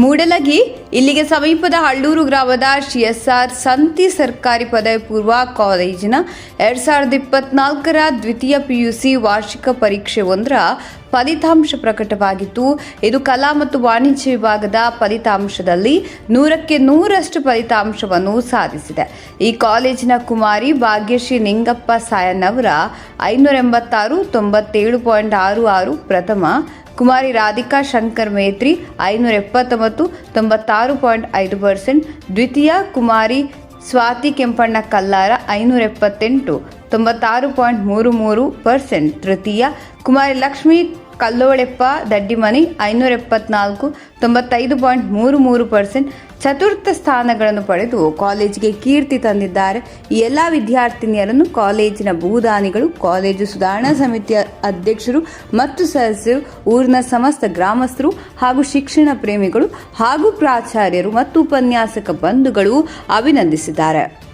ಮೂಡಲಗಿ, ಇಲ್ಲಿಗೆ ಸಮೀಪದ ಹಳ್ಳೂರು ಗ್ರಾಮದ ಶ್ರೀ ಎಸ್ ಆರ್ ಸಂತಿ ಸರ್ಕಾರಿ ಪದವಿ ಪೂರ್ವ ಕಾಲೇಜಿನ ಎರಡ್ ಸಾವಿರದ ಇಪ್ಪತ್ನಾಲ್ಕರ ದ್ವಿತೀಯ ಪಿಯುಸಿ ವಾರ್ಷಿಕ ಪರೀಕ್ಷೆ ಒಂದರ ಫಲಿತಾಂಶ ಪ್ರಕಟವಾಗಿತ್ತು. ಇದು ಕಲಾ ಮತ್ತು ವಾಣಿಜ್ಯ ವಿಭಾಗದ ಫಲಿತಾಂಶದಲ್ಲಿ ನೂರಕ್ಕೆ ನೂರಷ್ಟು ಫಲಿತಾಂಶವನ್ನು ಸಾಧಿಸಿದೆ. ಈ ಕಾಲೇಜಿನ ಕುಮಾರಿ ಭಾಗ್ಯಶ್ರೀ ನಿಂಗಪ್ಪ ಸಾಯನ್ ಅವರ ಐನೂರ ಎಂಬತ್ತಾರು ತೊಂಬತ್ತೇಳು ಪಾಯಿಂಟ್ ಆರು ಆರು ಪ್ರಥಮ ಕುಮಾರಿ ರಾಧಿಕಾ ಶಂಕರ್ ಮೇತ್ರಿ ಐನೂರ ಎಪ್ಪತ್ತೊಂಬತ್ತು, ತೊಂಬತ್ತಾರು ಪಾಯಿಂಟ್ ಐದು ಪರ್ಸೆಂಟ್. ದ್ವಿತೀಯ ಕುಮಾರಿ ಸ್ವಾತಿ ಕೆಂಪಣ್ಣ ಕಲ್ಲಾರ ಐನೂರ ಎಪ್ಪತ್ತೆಂಟು, ತೊಂಬತ್ತಾರು ಪಾಯಿಂಟ್ ಮೂರು ಮೂರು ಪರ್ಸೆಂಟ್. ತೃತೀಯ ಕುಮಾರಿ ಲಕ್ಷ್ಮೀ ಕಲ್ಲೋಳೆಪ್ಪ, ದಡ್ಡಿಮನಿ, ಐನೂರ ಎಪ್ಪತ್ನಾಲ್ಕು, ತೊಂಬತ್ತೈದು ಪಾಯಿಂಟ್ ಮೂರು ಮೂರು ಪರ್ಸೆಂಟ್ ಚತುರ್ಥ ಸ್ಥಾನಗಳನ್ನು ಪಡೆದು ಕಾಲೇಜಿಗೆ ಕೀರ್ತಿ ತಂದಿದ್ದಾರೆ. ಈ ಎಲ್ಲ ವಿದ್ಯಾರ್ಥಿನಿಯರನ್ನು ಕಾಲೇಜಿನ ಭೂದಾನಿಗಳು, ಕಾಲೇಜು ಸುಧಾರಣಾ ಸಮಿತಿಯ ಅಧ್ಯಕ್ಷರು ಮತ್ತು ಸದಸ್ಯರು, ಊರಿನ ಸಮಸ್ತ ಗ್ರಾಮಸ್ಥರು ಹಾಗೂ ಶಿಕ್ಷಣ ಪ್ರೇಮಿಗಳು ಹಾಗೂ ಪ್ರಾಚಾರ್ಯರು ಮತ್ತು ಉಪನ್ಯಾಸಕ ಬಂಧುಗಳು ಅಭಿನಂದಿಸಿದ್ದಾರೆ.